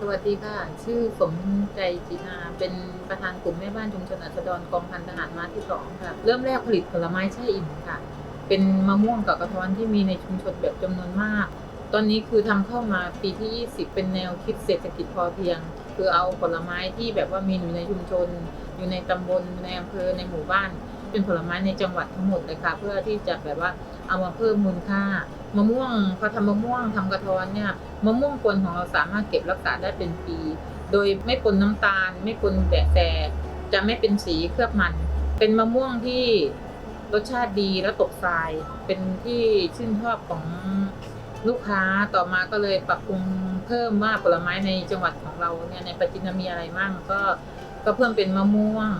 สวัสดีค่ะ ชื่อสมใจจินา เป็นประธานกลุ่มแม่บ้านชุมชนอัสดรกองพันทหารมาที่สองค่ะ เริ่มแรกผลิตผลไม้แช่อิ่มค่ะ เป็นมะม่วงกับกระท้อนที่มีในชุมชนแบบจำนวนมาก ตอนนี้คือทำเข้ามาปีที่ 20 เป็นแนวคิดเศรษฐกิจพอเพียง คือเอาผลไม้ที่แบบว่ามีอยู่ในชุมชน อยู่ในตำบลในอำเภอในหมู่บ้าน เป็นผลไม้ในจังหวัดทั้งหมดเลยค่ะ เพื่อที่จะแบบว่า เอามาเพิ่มมูลค่ามะม่วงพอทำมะม่วงทำกระท้อนเนี่ยมะม่วงกวนของเราสามารถเก็บรักษาได้เป็นปี โดยไม่ปนน้ำตาล ไม่ปนแดะแต่จะไม่เป็นสีเคลือบมัน เป็นมะม่วงที่รสชาติดีและตกทราย เป็นที่ชื่นชอบของลูกค้าต่อมาก็เลยปรับปรุงเพิ่มว่าผลไม้ในจังหวัดของเราเนี่ยในปัจจินมีอะไรมั่งก็ก็เพิ่มเป็นมะม่วง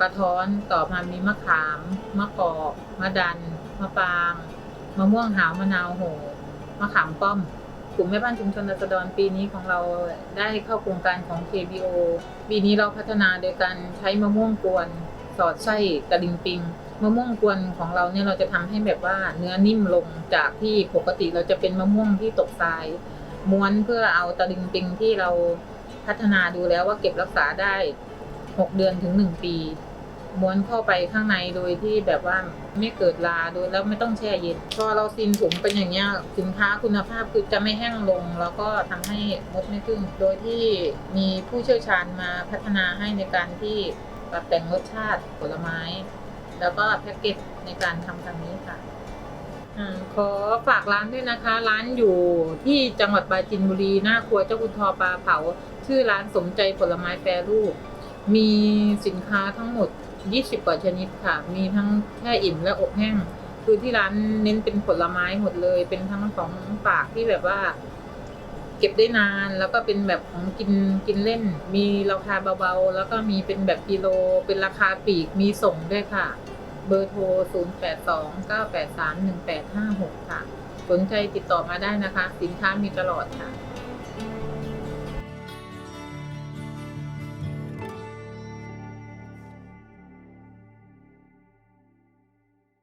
กระท้อนต่อมามีมะขาม มะกอกมะดัน มะปาง มะม่วงหาวมะนาวโหมะขามป้อมกลุ่มแม่บ้านชุมชนรัศดรปีนี้ของเราได้เข้าโครงการของ KBO ปีนี้เราพัฒนาโดยการใช้มะม่วงกวน สอดไส้กระดิงปิงมะม่วงกวนของเราเนี่ยเราจะทำให้แบบว่าเนื้อนิ่มลงจากที่ปกติเราจะเป็นมะม่วงที่ตกทราย ม้วนเพื่อเอาตะลิงปิงที่เราพัฒนาดูแล้วว่าเก็บรักษาได้ 6 เดือนถึง 1 ปี ม้วนเข้าไปข้างในโดยที่แบบว่าไม่เกิดลาโดยแล้วไม่ต้องแช่เย็น พอเราซินถุงเป็นอย่างเงี้ยสินค้าคุณภาพคือจะไม่แห้งลง แล้วก็ทำให้มดไม่ขึ้น โดยที่มีผู้เชี่ยวชาญมาพัฒนาให้ในการที่ปรับแต่งรสชาติผลไม้ แล้วก็แพ็กเกจในการทำทางนี้ค่ะอขอฝากร้านด้วยนะคะ ร้านอยู่ที่จังหวัดปราจีนบุรีหน้าครัวเจ้าคุณทอปลาเผา ชื่อร้านสมใจผลไม้แปรรูป มีสินค้าทั้งหมด 20 กว่าชนิดค่ะ มีทั้งแช่อิ่มและอบแห้ง คือที่ร้านเน้นเป็นผลไม้หมดเลย เป็นทั้งของฝากที่แบบว่า เก็บได้นาน แล้วก็เป็นแบบของกินกินเล่น มีราคาเบาๆ แล้วก็มีเป็นแบบกิโล เป็นราคาปีก มีส่งด้วยค่ะ เบอร์โทร 0829831856 ค่ะ สนใจติดต่อมาได้นะคะ สินค้ามีตลอดค่ะ